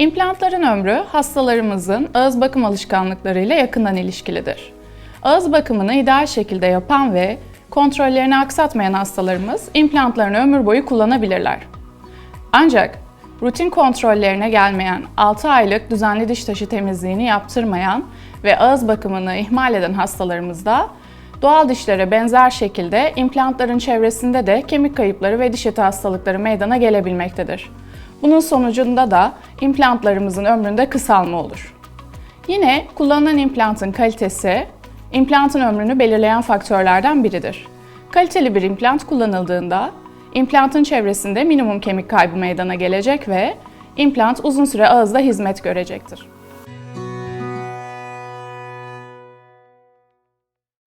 İmplantların ömrü hastalarımızın ağız bakım alışkanlıklarıyla yakından ilişkilidir. Ağız bakımını ideal şekilde yapan ve kontrollerini aksatmayan hastalarımız implantlarını ömür boyu kullanabilirler. Ancak rutin kontrollerine gelmeyen 6 aylık düzenli diş taşı temizliğini yaptırmayan ve ağız bakımını ihmal eden hastalarımızda doğal dişlere benzer şekilde implantların çevresinde de kemik kayıpları ve diş eti hastalıkları meydana gelebilmektedir. Bunun sonucunda da implantlarımızın ömründe kısalma olur. Yine kullanılan implantın kalitesi, implantın ömrünü belirleyen faktörlerden biridir. Kaliteli bir implant kullanıldığında implantın çevresinde minimum kemik kaybı meydana gelecek ve implant uzun süre ağızda hizmet görecektir.